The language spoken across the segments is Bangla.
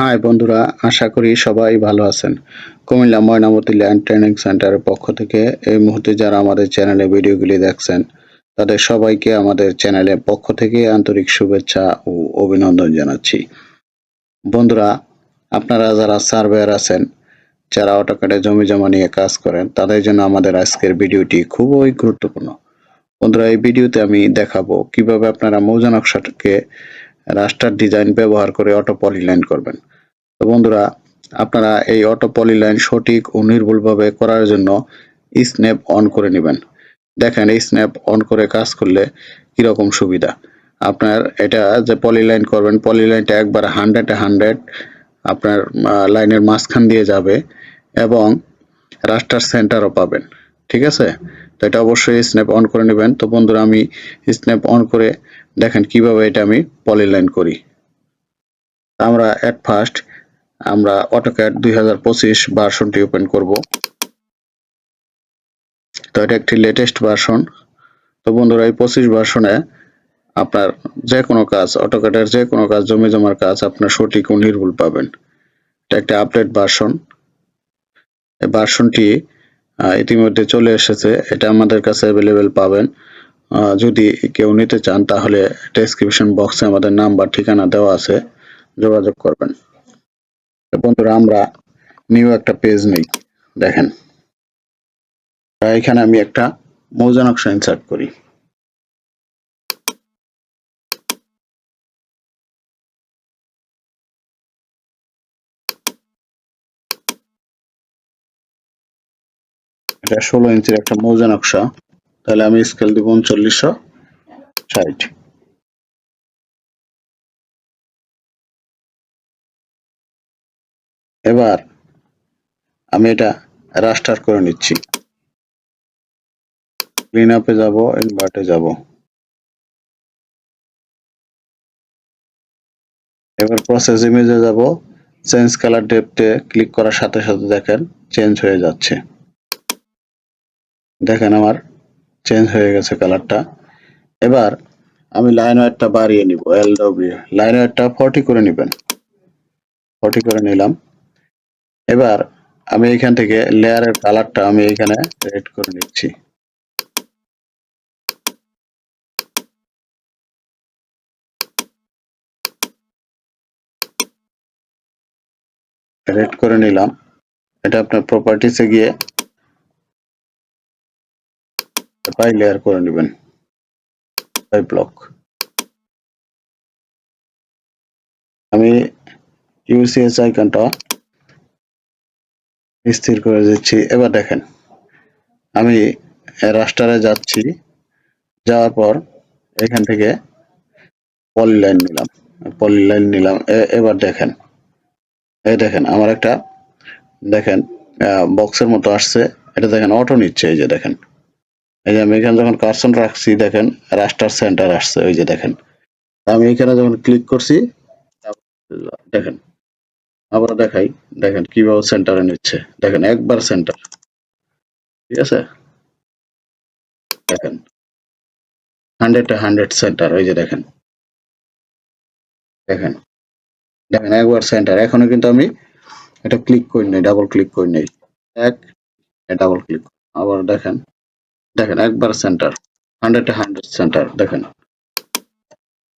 হাই বন্ধুরা, আশা করি সবাই ভালো আছেন। কুমিল্লা ময়নামতি ল্যান্ড ট্রেনিং সেন্টারের পক্ষ থেকে এই মুহূর্তে যারা আমাদের চ্যানেলে ভিডিওগুলি দেখছেন, তাদের সবাইকে আমাদের চ্যানেলের পক্ষ থেকে আন্তরিক শুভেচ্ছা ও অভিনন্দন জানাচ্ছি। বন্ধুরা, আপনারা যারা সার্ভেয়ার আছেন, যারা অটোকাটে জমি জমা নিয়ে কাজ করেন, তাদের জন্য আমাদের আজকের ভিডিওটি খুবই গুরুত্বপূর্ণ। বন্ধুরা, এই ভিডিওতে আমি দেখাবো কীভাবে আপনারা মৌজা নকশাটাকে রাস্টার ডিজাইন ব্যবহার করে অটো পলিলাইন করবেন। তো বন্ধুরা, আপনারা এই অটো পলিলাইন সঠিক ও নির্ভুলভাবে করার জন্য স্ন্যাপ অন করে নেবেন। দেখেন, এই স্ন্যাপ অন করে কাজ করলে কীরকম সুবিধা? আপনার এটা যে পলিলাইন করবেন, পলিলাইনটা একবার হান্ড্রেড হান্ড্রেড আপনার লাইনের মাঝখান দিয়ে যাবে এবং রাস্টার সেন্টারও পাবেন। ঠিক আছে? তো এটা অবশ্যই স্ন্যাপ অন করে নেবেন। তো বন্ধুরা, আমি স্ন্যাপ অন করে দেখেন কীভাবে এটা আমি পলিলাইন করি। আমরা এট ফার্স্ট আমরা অটোক্যাড দুই হাজার পঁচিশ ভার্সনটি ওপেন করব। তো এটা একটি লেটেস্ট ভার্সন তো বন্ধুরা, এই পঁচিশ ভার্সনে আপনার যে কোনো কাজ অটোক্যাডের যে কোনো কাজ জমি জমার কাজ, আপনার সঠিক ও নির্ভুল পাবেন। এটা একটা আপডেট ভার্সন এই ভার্সনটি ইতিমধ্যে চলে এসেছে। এটা আমাদের কাছে অ্যাভেলেবেল পাবেন। যদি কেউ নিতে চান, তাহলে ডেসক্রিপশন বক্সে আমাদের নাম্বার ঠিকানা দেওয়া আছে। যোগাযোগ করবেন। বন্ধুরা, আমরা নিউ একটা পেজ নেই। দেখেন। এখানে আমি একটা মৌজা নকশা ইনসার্ট করি। এটা ষোলো ইঞ্চির একটা মৌজা নকশা। তাহলে আমি স্কেল দিব উনচল্লিশশো ষাট। এবার আমি এটা রাস্টার করে নিচ্ছি। ক্লিন আপে যাব ইনভার্টে যাব। এবার প্রসেস ইমেজে যাব। চেঞ্জ কালার ডেপথে ক্লিক করার সাথে সাথে দেখেন চেঞ্জ হয়ে যাচ্ছে। দেখেন আমার চেঞ্জ হয়ে গেছে কালারটা এবার আমি লাইন ওয়েটটা বাড়িয়ে নিব এল ডব্লিউ লাইন ওয়েটটা ফর্টি করে নেবেন। ফর্টি করে নিলাম। এবার আমি এখান থেকে লেয়ারের কালারটা আমি এখানে রেড করে নিচ্ছি। রেড করে নিলাম। এটা আপনার প্রপার্টিসে গিয়ে বাই লেয়ার করে নেবেন। বাই ব্লক আমি ইউসিএস আইকনটা স্থির করে দিচ্ছি। এবার দেখেন, আমি রাস্টারে যাচ্ছি। যাওয়ার পর এখান থেকে পলি লাইন নিলাম। পলি লাইন নিলাম। এবার দেখেন এই দেখেন, আমার একটা, দেখেন বক্সের মতো আসছে। এটা দেখেন অটো নিচ্ছে। এই যে দেখেন এই যে আমি এখানে যখন কার্সন রাখছি, দেখেন রাস্টার সেন্টার আসছে, ওই যে দেখেন। আমি এখানে যখন ক্লিক করছি দেখেন আবার দেখাই, দেখেন কীভাবে সেন্টারে নিচ্ছে। দেখেন, একবার সেন্টার ঠিক আছে? দেখেন হান্ড্রেড হান্ড্রেড সেন্টার ওই যে দেখেন। দেখেন দেখেন, একবার সেন্টার এখনও কিন্তু আমি এটা ক্লিক করি নাই ডাবল ক্লিক করি নাই। এক ডাবল ক্লিক আবার দেখেন দেখেন একবার সেন্টার হান্ড্রেড হান্ড্রেড সেন্টার দেখেন।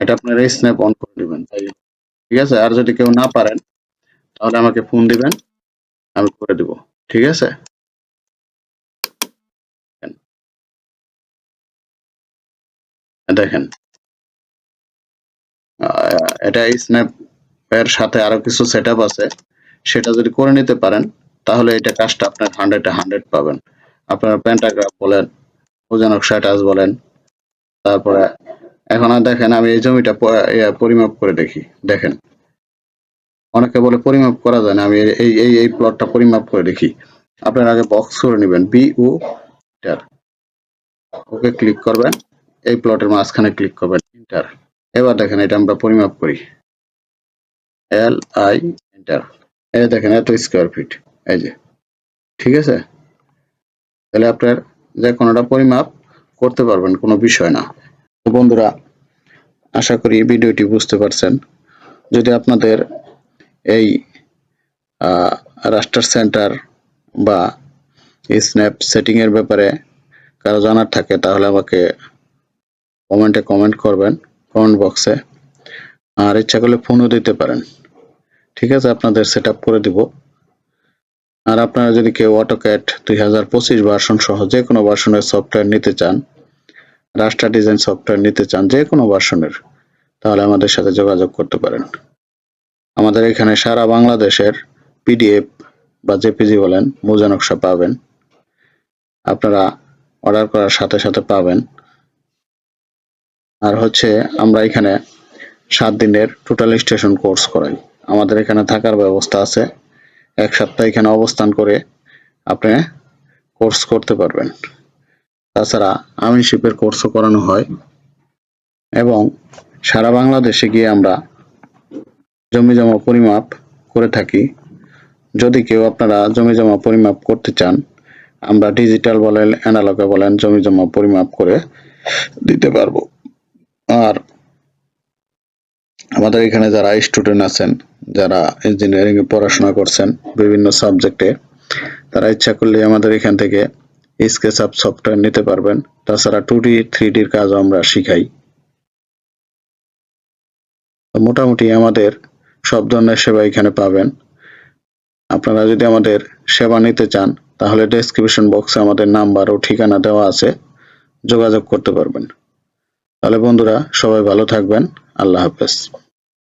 এটা আপনার এই স্ন্যাপ অন করে দিবেন, তাই ঠিক আছে? আর যদি কেউ না পারেন, তাহলে আমাকে ফোন দিবেন, আমি করে দিব। ঠিক আছে? দেখেন। এটা স্ন্যাপ এর সাথে আরও কিছু সেটআপ আছে। সেটা যদি করে নিতে পারেন, তাহলে এটা কাজটা আপনার হান্ড্রেড হান্ড্রেড পাবেন। আপনার প্যান্টাগ্রাফ বলেন ওজনক স্ট্যাটাস বলেন। তারপরে এখন আর দেখেন, আমি এই জমিটা পরিমাপ করে দেখি। দেখেন। অনেকে বলে পরিমাপ করা যায় না, আমি এই এই এই প্লটটা পরিমাপ করে দেখি। আপনার আগে বক্স করে নেবেন B O enter okay click করবেন, এই প্লটের মাঝখানে ক্লিক করবেন ইন্টার এবার দেখেন, এটা আমরা পরিমাপ করি। এল আই ইন্টার এই দেখেন, এত স্কোয়ার ফিট এই যে। ঠিক আছে? তাহলে আপনার যে কোনোটা পরিমাপ করতে পারবেন, কোনো বিষয় না। বন্ধুরা, আশা করি ভিডিওটি বুঝতে পারছেন। যদি আপনাদের এই রাস্টার সেন্টার বা স্ন্যাপ সেটিংয়ের ব্যাপারে কারও জানার থাকে, তাহলে আমাকে কমেন্টে কমেন্ট করবেন, কমেন্ট বক্সে। আর ইচ্ছা করলে ফোনও দিতে পারেন। ঠিক আছে, আপনাদের সেট করে দিব। আর আপনারা যদি কেউ অটোক্যাট দুই হাজার পঁচিশ ভার্সন সহ যে কোনো ভার্সনের সফটওয়্যার নিতে চান রাস্টার ডিজাইন সফটওয়্যার নিতে চান যে কোনো ভার্সনের তাহলে আমাদের সাথে যোগাযোগ করতে পারেন। আমাদের এখানে সারা বাংলাদেশের পিডিএফ বা জেপিজি বলেন মোজা নকশা পাবেন। আপনারা অর্ডার করার সাথে সাথে পাবেন। আর হচ্ছে আমরা এখানে সাত দিনের টোটাল স্টেশন কোর্স করাই। আমাদের এখানে থাকার ব্যবস্থা আছে। এক সপ্তাহ এখানে অবস্থান করে আপনি কোর্স করতে পারবেন। তাছাড়া আমিনশিপের কোর্সও করানো হয় এবং সারা বাংলাদেশে গিয়ে আমরা জমি জমা পরিমাপ করে থাকি। যদি কেউ আপনারা জমি জমা পরিমাপ করতে চান, আমরা ডিজিটাল বলেন অ্যানালগে বলেন, জমি জমা পরিমাপ করে দিতে পারব। আর আমাদের এখানে যারা স্টুডেন্ট আছেন, যারা ইঞ্জিনিয়ারিং এ পড়াশোনা করছেন বিভিন্ন সাবজেক্টে তারা ইচ্ছা করলে আমাদের এখান থেকে স্কেচ আপ সফটওয়্যার নিতে পারবেন। তাছাড়া টু ডি থ্রি ডির কাজও আমরা শিখাই। মোটামুটি আমাদের সব ধরনের সেবা এখানে পাবেন। আপনারা যদি আমাদের সেবা নিতে চান, তাহলে ডেসক্রিপশন বক্সে আমাদের নাম্বার ও ঠিকানা দেওয়া আছে। যোগাযোগ করতে পারবেন। তাহলে বন্ধুরা, সবাই ভালো থাকবেন। আল্লাহ হাফেজ।